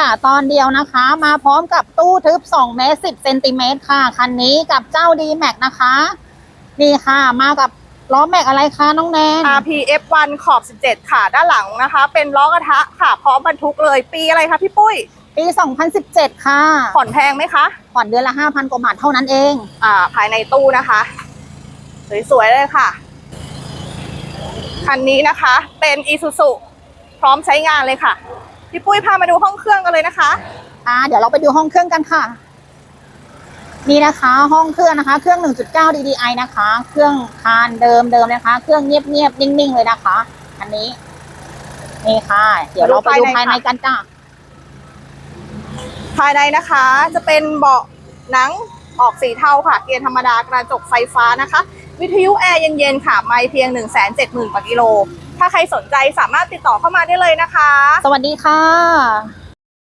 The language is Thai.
ป่าตอนเดียวนะคะ มาพร้อมกับตู้ทึบ2เมตร10เซนติเมตรค่ะ คันนี้กับเจ้า d m a x นะคะ นี่ค่ะ มากับล้อแม็กอะไรคะน้องแนน RPF1 ขอบ 17 ค่ะ ด้านหลังนะคะ เป็นล้อกระทะค่ะ พร้อมบรรทุกเลยปีอะไรคะพี่ปุ้ย ปี 2017 ค่ะ ผ่อนแพงไหมคะผ่อนเดือนละ 5,000 กว่าบาทเท่านั้นเอง อ่าภายในตู้นะคะ สวยๆเลยค่ะ คันนี้นะคะเป็น Isuzu พร้อมใช้งานเลยค่ะ พี่ปุ้ยพามาดูห้องเครื่องกันเลยนะคะอ่าเดี๋ยวเราไปดูห้องเครื่องกันค่ะ นี่นะคะ ห้องเครื่องนะคะ เครื่อง 1.9 DDI นะคะ เครื่องคานเดิมเดิมนะคะ เครื่องเงียบเงียบๆนิ่งๆเลยนะคะ อันนี้นี่ค่ะ เดี๋ยวเราไปดูภายในกันจ้าภายในนะคะ จะเป็นเบาะหนังออกสีเทาค่ะ เกียร์ธรรมดากระจกไฟฟ้านะคะ วิทยุแอร์เย็นๆค่ะ ไม่เพียง 1 7 0 0 0 0กว่ากิโล ถ้าใครสนใจสามารถติดต่อเข้ามาได้เลยนะคะ สวัสดีค่ะ